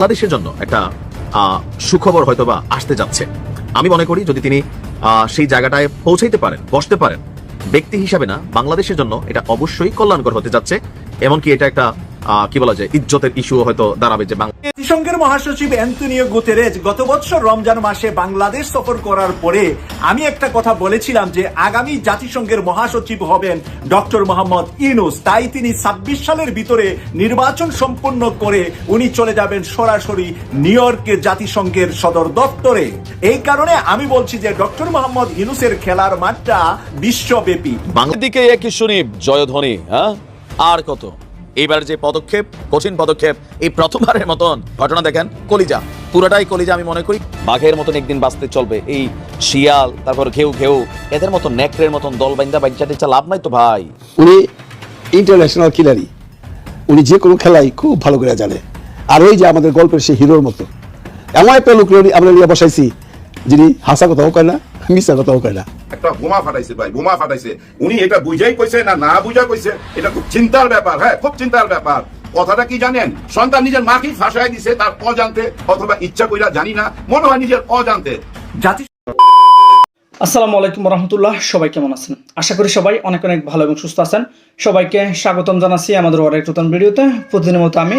বাংলাদেশের জন্য একটা সুখবর হয়তো বা আসতে যাচ্ছে। আমি মনে করি যদি তিনি সেই জায়গাটায় পৌঁছাইতে পারেন, বসতে পারেন, ব্যক্তি হিসাবে না, বাংলাদেশের জন্য এটা অবশ্যই কল্যাণকর হতে যাচ্ছে। এমনকি এটা একটা কি বলা যায় ইজ্জতের ইস্যু হয়তো দাঁড়াবে যে বাংলা জাতিসংঘের মহাসচিব অ্যান্টনিও গুতেরেজ গত বছর রমজান মাসে বাংলাদেশ সফর করার পরে আমি একটা কথা বলেছিলাম যে আগামী জাতিসংঘের মহাসচিব হবেন ডক্টর মোহাম্মদ ইউনুস। তাই তিনি ছাব্বিশ সালের ভিতরে নির্বাচন সম্পন্ন করে উনি চলে যাবেন সরাসরি নিউ ইয়র্কের জাতিসংঘের সদর দপ্তরে। এই কারণে আমি বলছি যে ডক্টর মোহাম্মদ ইউনুসের খেলার মাঠটা বিশ্বব্যাপী। বাংলা দিকে একই শুনি জয়ধ্বনি হ্যাঁ? আর কত? এইবার যে পদক্ষেপ, কঠিন পদক্ষেপ, এই প্রথমবারের মতন ঘটনা দেখেন, কলিজা। পুরোটাই কলিজা আমি মনে করি। বাঘের মতন একদিন বাঁচতে চলবে। এই শিয়াল, তারপর ঘেউ ঘেউ, এদের মতন নেকড়ের মতন দল বাইন্দা বাইঞ্চা লাভ নাই তো ভাই? উনি ইন্টারন্যাশনাল কিলারি উনি যে কোনো খেলাই খুব ভালো করে জানে। আর ওই যে আমাদের গল্পের সেই হিরোর মতো। এমন একটা লোক আমরা নিয়ে বসাইছি। যিনি হাসা কথাও কয় না মিশা কথাও কয় না। একটা বোমা ফাটাইছে ভাই বোমা ফাটাইছে। উনি এটা বুঝাই কইছে না না বুঝা কইছে? এটা খুব চিন্তার ব্যাপার হ্যাঁ খুব চিন্তার ব্যাপার। কথাটা কি জানেন? সন্তান নিজের মাকেই ফাঁসাই দিছে তার অজান্তে অথবা ইচ্ছা কইরা জানি না মনে হয় নিজের অজান্তে। জাতি আসসালামু আলাইকুম রহমতুল্লাহ সবাই কেমন আছেন? আশা করি সবাই অনেক অনেক ভালো এবং সুস্থ আছেন। সবাইকে স্বাগতম জানাচ্ছি আমাদের আরেক নতুন ভিডিওতে। প্রতিদিনের মতো আমি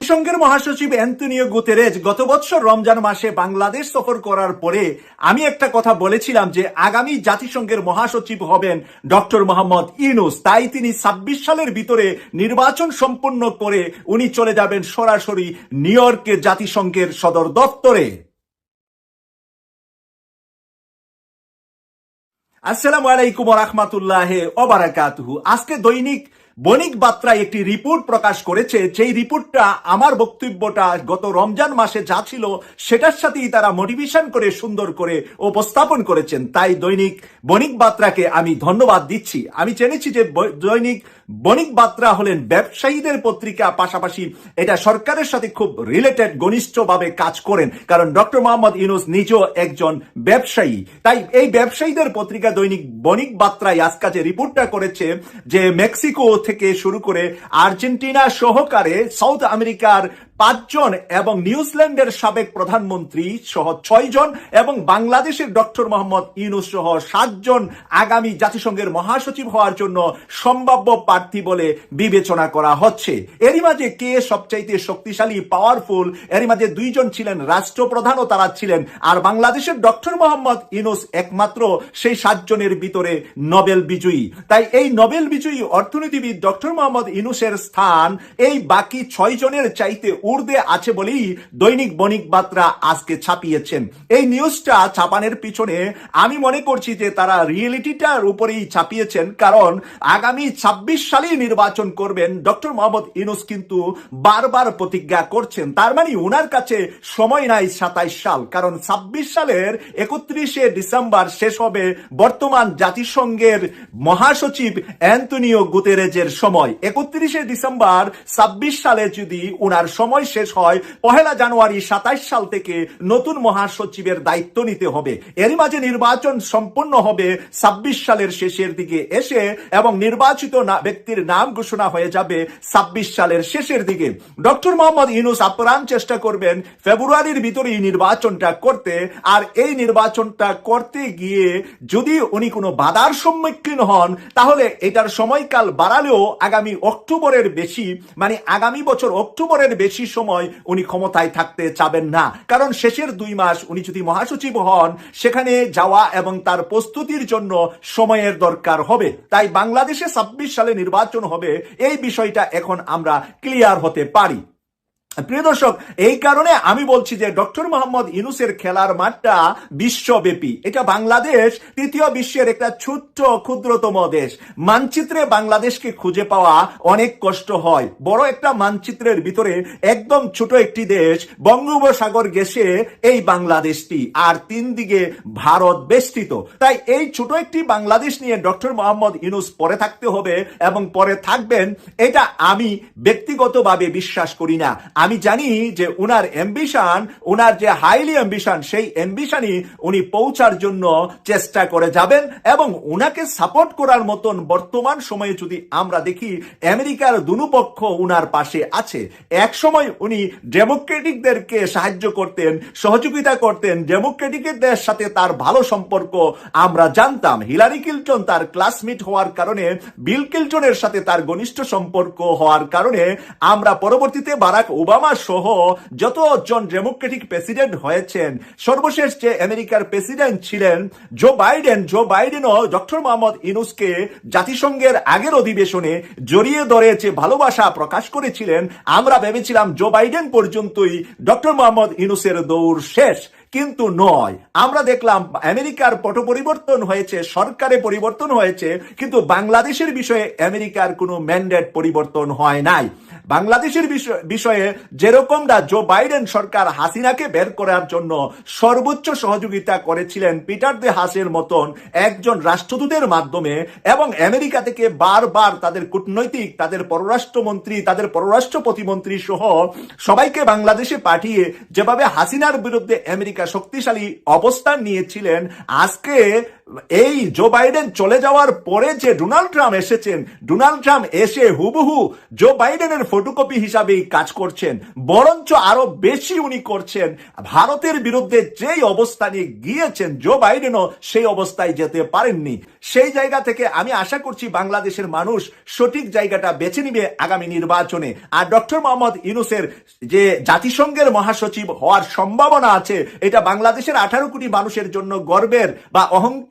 জাতিসংঘের মহাসচিব অ্যান্টনিও গুতেরেজ গত বছর রমজান মাসে বাংলাদেশ সফর করার পরে আমি একটা কথা বলেছিলাম যে আগামী জাতিসংঘের মহাসচিব হবেন ডক্টর মোহাম্মদ ইউনুস। তাই তিনি ছাব্বিশ সালের ভিতরে নির্বাচন সম্পন্ন করে উনি চলে যাবেন সরাসরি নিউ ইয়র্কে জাতিসংঘের সদর দপ্তরে আসসালামু আলাইকুম রহমতুল্লাহ ওবারাকাতুহু আজকে দৈনিক বণিক বাত্রায় একটি রিপোর্ট প্রকাশ করেছে। যেই রিপোর্টটা আমার বক্তব্যটা গত রমজান মাসে যা ছিল, সেটার সাথেই তারা মোটিভেশন করে, সুন্দর করে উপস্থাপন করেছেন। তাই দৈনিক বণিক বাত্রাকে আমি ধন্যবাদ দিচ্ছি। আমি জেনেছি যে দৈনিক বণিক বাত্রা হলেন ব্যবসায়ীদের পত্রিকা, পাশাপাশি এটা সরকারের সাথে খুব রিলেটেড ঘনিষ্ঠভাবে কাজ করেন। কারণ ডক্টর মোহাম্মদ ইউনুস নিজেও একজন ব্যবসায়ী। তাই এই ব্যবসায়ীদের পত্রিকা দৈনিক বণিক বাত্রায় আজকা যে রিপোর্টটা করেছে যে মেক্সিকো থেকে শুরু করে আর্জেন্টিনা সহকারে সাউথ আমেরিকার পাঁচজন এবং নিউজিল্যান্ডের সাবেক প্রধানমন্ত্রী সহ ছয়জন এবং বাংলাদেশের ডক্টর মোহাম্মদ ইউনুস সহ সাতজন আগামী জাতিসংঘের মহাসচিব হওয়ার জন্য সম্ভাব্য প্রার্থী বলে বিবেচনা করা হচ্ছে। এরই মাঝে কে সবচাইতে শক্তিশালী পাওয়ারফুল এরই মাঝে দুইজন ছিলেন রাষ্ট্রপ্রধানও তারা ছিলেন। আর বাংলাদেশের ডক্টর মোহাম্মদ ইউনুস একমাত্র সেই সাতজনের ভিতরে নোবেল বিজয়ী। তাই এই নোবেল বিজয়ী অর্থনীতিবিদ ডক্টর মোহাম্মদ ইউনুসের স্থান এই বাকি ছয় জনের চাইতে ঊর্ধ্বে আছে বলেই দৈনিক বণিক বার্তা আজকে ছাপিয়েছেন। এই নিউজটা ছাপানের পিছনে আমি মনে করছি যে তারা রিয়েলিটিটার উপরেই ছাপিয়েছেন, কারণ আগামী ছাব্বিশ সালেই নির্বাচন করবেন ডক্টর মোহাম্মদ ইউনুস কিন্তু বারবার প্রতিজ্ঞা করছেন। তার মানে ওনার কাছে সময় নাই সাতাইশ সাল, কারণ ছাব্বিশ সালের একত্রিশে ডিসেম্বর শেষ হবে বর্তমান জাতিসংঘের মহাসচিব অ্যান্টনিও গুতেরেজের সময়। একত্রিশে ডিসেম্বর ছাব্বিশ সালে যদি ওনার সময় সময় শেষ হয়, পহেলা জানুয়ারি সাতাইশ সাল থেকে নতুন মহাসচিবের দায়িত্ব নিতে হবে। এরই মাঝে নির্বাচন সম্পূর্ণ হবে ছাব্বিশ সালের শেষের দিকে এসে এবং নির্বাচিত ব্যক্তির নাম ঘোষণা হয়ে যাবে ছাব্বিশ সালের শেষের দিকে। ডক্টর মোহাম্মদ ইউনুস আপ্রাণ চেষ্টা করবেন ফেব্রুয়ারির ভিতরেই নির্বাচনটা করতে। আর এই নির্বাচনটা করতে গিয়ে যদি উনি কোনো বাধার সম্মুখীন হন, তাহলে এটার সময়কাল বাড়ালেও আগামী অক্টোবরের বেশি মানে আগামী বছর অক্টোবরের বেশি সময় উনি ক্ষমতায় থাকতে চাবেন না। কারণ শেষের দুই মাস উনি যদি মহাসচিব হন, সেখানে যাওয়া এবং তার প্রস্তুতির জন্য সময়ের দরকার হবে। তাই বাংলাদেশে ছাব্বিশ সালে নির্বাচন হবে, এই বিষয়টা এখন আমরা ক্লিয়ার হতে পারি। প্রিয় দর্শক, এই কারণে আমি বলছি যে ডক্টর মোহাম্মদ ইনুসের খেলার মাঠটা বিশ্বব্যাপী। এটা বাংলাদেশ, তৃতীয় বিশ্বের একটা ছোট্ট, ক্ষুদ্রতম দেশ। মানচিত্রে বাংলাদেশকে খুঁজে পাওয়া অনেক কষ্ট হয়। বড় একটা মানচিত্রের ভিতরে একদম ছোট একটি দেশ, বঙ্গোপসাগর গেছে এই বাংলাদেশটি। আর তিন দিকে ভারত বেষ্টিত। তাই এই ছোট একটি বাংলাদেশ নিয়ে ডক্টর মোহাম্মদ ইনুস পরে থাকতে হবে এবং পরে থাকবেন, এটা আমি ব্যক্তিগতভাবে বিশ্বাস করি না। আমি জানি যে উনার অ্যাম্বিশন উনার যে হাইলি অ্যাম্বিশন সেই অ্যাম্বিশনই উনি পৌঁছার জন্য চেষ্টা করে যাবেন এবং উনাকে সাপোর্ট করার মতন বর্তমান সময়ে যদি আমরা দেখি, আমেরিকার দুপক্ষ উনার পাশে আছে। এক সময় উনি ডেমোক্রেটিকদেরকে সাহায্য করতেন, সহযোগিতা করতেন ডেমোক্রেটিকদের সাথে তার ভালো সম্পর্ক আমরা জানতাম। হিলারি ক্লিন্টন তার ক্লাসমেট হওয়ার কারণে বিল ক্লিন্টনের সাথে তার ঘনিষ্ঠ সম্পর্ক হওয়ার কারণে আমরা পরবর্তীতে বারাক ওবামা সহ যতজন ডেমোক্রেটিক প্রেসিডেন্ট হয়েছেন, সর্বশেষ যে আমেরিকার প্রেসিডেন্ট ছিলেন জো বাইডেন, জো বাইডেনও ডক্টর মোহাম্মদ ইনুসকে জাতিসংঘের আগের অধিবেশনে জড়িয়ে ধরে যে ভালোবাসা প্রকাশ করেছিলেন, আমরা ভেবেছিলাম জো বাইডেন পর্যন্তই ডক্টর মোহাম্মদ ইনুসের দৌড় শেষ। কিন্তু নয়। আমরা দেখলাম আমেরিকার পট পরিবর্তন হয়েছে, সরকারে পরিবর্তন হয়েছে, কিন্তু বাংলাদেশের বিষয়ে আমেরিকার কোনো ম্যান্ডেট পরিবর্তন হয় নাই। বাংলাদেশের বিষয়- যেরকমটা জো বাইডেন সরকার হাসিনাকে বের করার জন্য সর্বোচ্চ সহযোগিতা করেছিলেন পিটার দে হাসের মতন একজন রাষ্ট্রদূতের মাধ্যমে এবং আমেরিকা থেকে বারবার তাদের কূটনৈতিক, তাদের পররাষ্ট্রমন্ত্রী, তাদের পররাষ্ট্র প্রতিমন্ত্রী সহ সবাইকে বাংলাদেশে পাঠিয়ে যেভাবে হাসিনার বিরুদ্ধে আমেরিকা শক্তিশালী অবস্থান নিয়েছিলেন, আজকে এই জো বাইডেন চলে যাওয়ার পরে যে ডোনাল্ড ট্রাম্প এসেছেন ডোনাল্ড ট্রাম্প এসে হুবহু জো বাইডেনের ফটোকপি হিসাবেই কাজ করছেন। বরঞ্চ আরও বেশি উনি করছেন। ভারতের বিরুদ্ধে যেই অবস্থানে গিয়েছেন জো বাইডেনও সেই অবস্থায় যেতে পারেননি। সেই জায়গা থেকে আমি আশা করছি বাংলাদেশের মানুষ সঠিক জায়গাটা বেছে নিবে আগামী নির্বাচনে। আর ডক্টর মোহাম্মদ ইউনুসের যে জাতিসংঘের মহাসচিব হওয়ার সম্ভাবনা আছে, এটা বাংলাদেশের আঠারো কোটি মানুষের জন্য গর্বের বা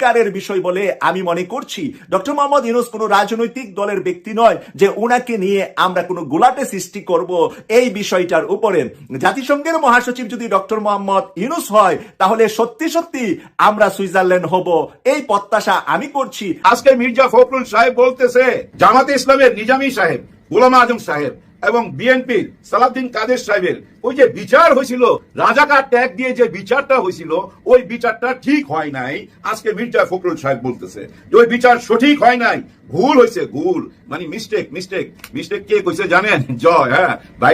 অহংকারের বিষয় বলে আমি মনে করছি। ডক্টর মোহাম্মদ ইউনুস কোনো রাজনৈতিক দলের ব্যক্তি নয় যে উনাকে নিয়ে আমরা কোনো গোলাটে সৃষ্টি করব এই বিষয়টার উপরে। জাতিসংঘের মহাসচিব যদি ডক্টর মোহাম্মদ ইউনুস হয়, তাহলে সত্যি সত্যি আমরা সুইজারল্যান্ড হব। এই প্রত্যাশা আমি করছি। আজকে মির্জা ফখরুল সাহেব বলতেছে, জামাতে ইসলামের নিজামী সাহেব, গোলাম আজম সাহেব এবং বিএনপির সালাউদ্দিন কাদের সাহেবের ওই যে বিচার হয়েছিল, রাজাকার ট্যাগ দিয়ে যে বিচারটা হয়েছিল, ওই বিচারটা ঠিক হয় নাই। আজকে মির্জা ফখরুল সাহেব বলতেছে যে ওই বিচার সঠিক হয় নাই। ভুল হয়েছে, ভুল। মানে মিস্টেক মিস্টেক মিস্টেক কে কইছে জানেন? জয় হ্যাঁ।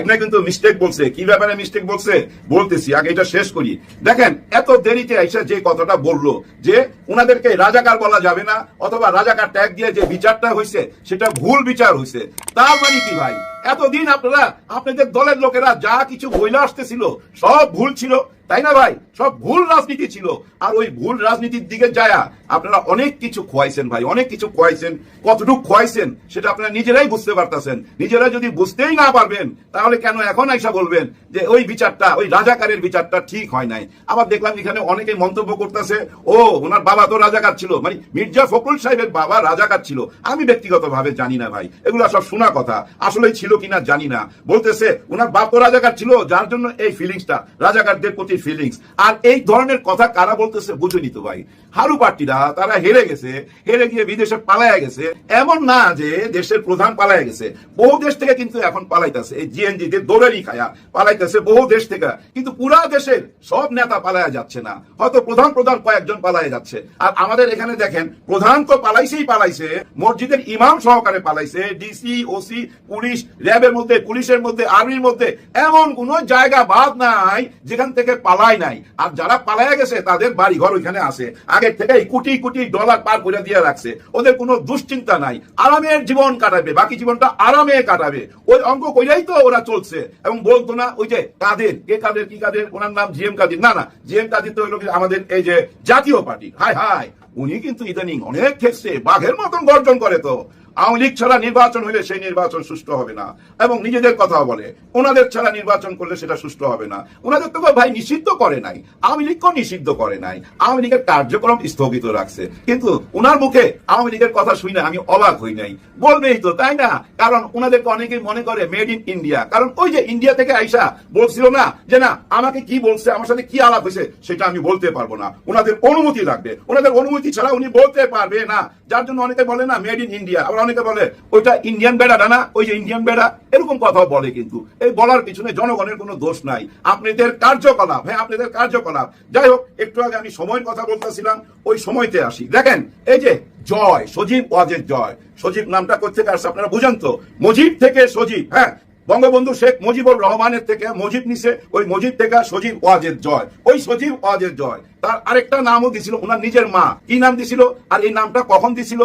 না কিন্তু মিস্টেক বলছে। কি ব্যাপারে মিস্টেক বলছে? বলতেছি, আগে এটা শেষ করি। দেখেন, এত দেরিতে এসে যে কথাটা বলল, যে উনাদেরকে রাজাকার বলা যাবে না, অথবা রাজাকার ট্যাগ দিয়ে যে বিচারটা হয়েছে, সেটা ভুল বিচার হয়েছে। তার মানে কি ভাই? এতদিন আপনারা আপনাদের দলের লোকেরা যা কিছু বইলে আসতেছিল সব ভুল ছিল। তাই না ভাই? সব ভুল রাজনীতি ছিল। আর ওই ভুল রাজনীতির দিকে যায়া আপনারা অনেক কিছু খোয়াইছেন ভাই, অনেক কিছু খোয়াইছেন। কতটুকু খোয়াইছেন সেটা আপনারা নিজেরাই বুঝতে পারতেছেন। নিজেরা যদি বুঝতেই না পারবেন, তাহলে কেন এখন আইসা বলবেন যে ওই বিচারটা, ওই রাজাকারের বিচারটা ঠিক হয় নাই? আবার দেখলাম এখানে অনেকে মন্তব্য করতেছে, ও, ওনার বাবা তো রাজাকার ছিল। মানে মির্জা ফখরুল সাহেবের বাবা রাজাকার ছিল। আমি ব্যক্তিগতভাবে জানি না ভাই, এগুলো সব শোনা কথা। আসলেই ছিল কিনা জানি না। বলতেছে, ওনার বাপ তো রাজাকার ছিল। যার জন্য এই ফিলিংসটা রাজাকারদের প্রতি ফিলিংস আর এই ধরনের কথা কারা বলতেছে বুঝুনি তো ভাই। হারু পার্টিরা, তারা হেরে গেছে, হেরে গিয়ে বিদেশে পালায়া গেছে। এমন না যে দেশের প্রধান পালায়া গেছে। বহু দেশ থেকে কিন্তু এখন পালাইতেছে। এই জিএনজি তে দোলেরই খায়া পালাইতেছে বহু দেশ থেকে। কিন্তু পুরা দেশের সব নেতা পালায়া যাচ্ছে না। হয়তো প্রধান প্রধান কয়েকজন পালায়া যাচ্ছে। আর আমাদের এখানে দেখেন, প্রধান তো পালাইছেই পালাইছে। মসজিদের ইমাম সহকারে পালাইছে। ডিসি, ওসি, পুলিশ, র্যাবের মধ্যে, পুলিশের মধ্যে, আর্মির মধ্যে। এমন কোন জায়গা বাদ নাই যেখান থেকে পালাই নাই। আর যারা পালায়া গেছে, তাদের বাড়ি ঘর ওইখানে আছে। আগে থেকে কোটি কোটি ডলার পার করে দিয়ে রাখছে। ওদের কোনো দুশ্চিন্তা নাই। আরামের জীবন কাটাবে, বাকি জীবনটা আরামে কাটাবে। ওই অঙ্ক কইরাই তো ওরা চলছে। এবং বলতো না, ওই যে কাদের, কে কাদের, কি কাদের, ওনার নাম জিএম কাদের? না না, জিএম কাদের তো আমাদের এই যে জাতীয় পার্টি। হাই হাই উনি কিন্তু ইদানিং অনেক ক্ষেত্রে বাঘের মতন গর্জন করে তো। আওয়ামী লীগ ছাড়া নির্বাচন হলে সেই নির্বাচন সুষ্ঠু হবে না। এবং নিজেদের কথা বলে, ওনাদের ছাড়া নির্বাচন করলে সেটা সুষ্ঠু হবে না। ওনাদের তো ভাই নিষিদ্ধ করে নাই। আওয়ামী লীগকেও নিষিদ্ধ করে নাই। আওয়ামী লীগের কার্যক্রম স্থগিত রাখছে। কিন্তু ওনার মুখে আওয়ামী লীগের কথা শুনে আমি অবাক হই নাই। বলবেই তো, তাই না? কারণ ওনাদেরকে অনেকেই মনে করে মেড ইন ইন্ডিয়া কারণ ওই যে ইন্ডিয়া থেকে আইসা বলছিল না যে, না, আমাকে কি বলছে? আমার সাথে কি আলাপ হয়েছে? সেটা আমি বলতে পারব না। ওনাদের অনুমতি লাগবে। ওনাদের অনুমতি ছাড়া উনি বলতে পারবে না। যার জন্য অনেকে বলে না মেড ইন ইন্ডিয়া অনেকে বলে ওইটা ইন্ডিয়ান বেড়াটা না, ওই যে ইন্ডিয়ান বেড়া, এরকম কথাও বলে কিন্তু। এই বলার পিছনে জনগণের কোনো দোষ নাই। আপনাদের কার্যকলাপ হ্যাঁ আপনাদের কার্যকলাপ। যাই হোক, একটু আগে আমি সময়ের কথা বলতেছিলাম, ওই সময়তে আসি। দেখেন, এই যে জয়, সজীব ওয়াজের জয়। সজীব নামটা কোথেকে আসছে আপনারা বুঝেন তো? মজিব থেকে সজীব হ্যাঁ বঙ্গবন্ধু শেখ মুজিবুর রহমানের থেকে মজিব নিছে, ওই মজিব থেকে সজীব ওয়াজের জয়। ওই সজীব ওয়াজের জয়। তার আরেকটা নামও দিছিল, ওনার নিজের মা। কি নাম দিছিল? আর এই নামটা কখন দিছিল?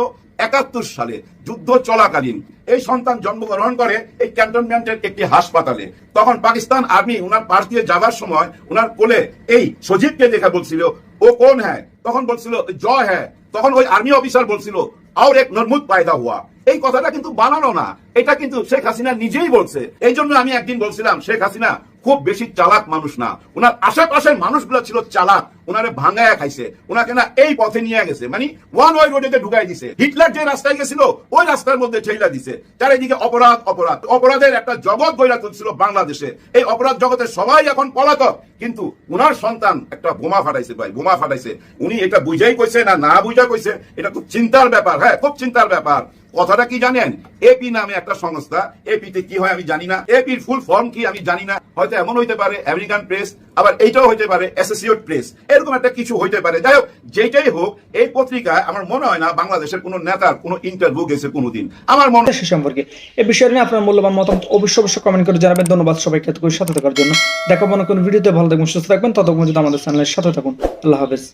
একাত্তর সালে যুদ্ধ চলাকালীন এই সন্তান জন্মগ্রহণ করে এই ক্যান্টনমেন্টের একটি হাসপাতালে। তখন পাকিস্তান আর্মি উনার পাশ দিয়ে যাবার সময় উনার কোলে এই সজীবকে দেখা বলছিল, ও কোন হ্যাঁ তখন বলছিল, জয় হ্যাঁ তখন ওই আর্মি অফিসার বলছিল আর এক নরমুদ পায়দা হওয়া এই কথাটা কিন্তু বানানো না। এটা কিন্তু শেখ হাসিনা নিজেই বলছে। এই জন্য আমি একদিন বলছিলাম, শেখ হাসিনা খুব বেশি চালাক মানুষ না। ওনার আশেপাশের মানুষগুলো ছিল চালাক। ওনারে ভাঙায়া খাইছে। ওনাকে না এই পথে নিয়ে গেছে। মানে ওয়ান ওয়াই রোডেতে ঢুকাই দিছে। হিটলার যে রাস্তায় গেছিল, ওই রাস্তার মধ্যে ঠেলা দিছে। চারিদিকে অপরাধ অপরাধ। অপরাধের একটা জগৎ গইরা তুলছিল বাংলাদেশে। এই অপরাধ জগতে সবাই এখন পলাতক। কিন্তু উনার সন্তান একটা বোমা ফাটাইছে ভাই, বোমা ফাটাইছে। উনি এটা বুঝাই কইছে না না বুঝা কইছে, এটা খুব চিন্তার ব্যাপার হ্যাঁ খুব চিন্তার ব্যাপার। কথাটা কি জানেন? এপি নামে একটা সংস্থা। এপিতে কি হয় আমি জানি না। এপির ফুল ফর্ম কি আমি জানি না। হয়তো এমন হইতে পারে আমেরিকান প্রেস আবার এইটাও হইতে পারে অ্যাসোসিয়েট প্রেস এরকম একটা কিছু হইতে পারে। যাই হোক যেটাই হোক, এই পত্রিকায় আমার মনে হয় না বাংলাদেশের কোনো নেতার কোনো ইন্টারভিউ গেছে কোনোদিন। আমার মনে সে সম্পর্কে এ বিষয় নিয়ে আপনার মূল্যবান মতামত অবশ্যই অবশ্যই কমেন্ট করে জানাবেন। ধন্যবাদ সবাইকে এতক্ষণ সাথে থাকার জন্য। দেখাবো না কোনো ভিডিওতে। ভালো থাকবেন, সুস্থ থাকবেন। ততক্ষণ যদি আমাদের চ্যানেলের সাথে থাকুন। আল্লাহ হাফেজ।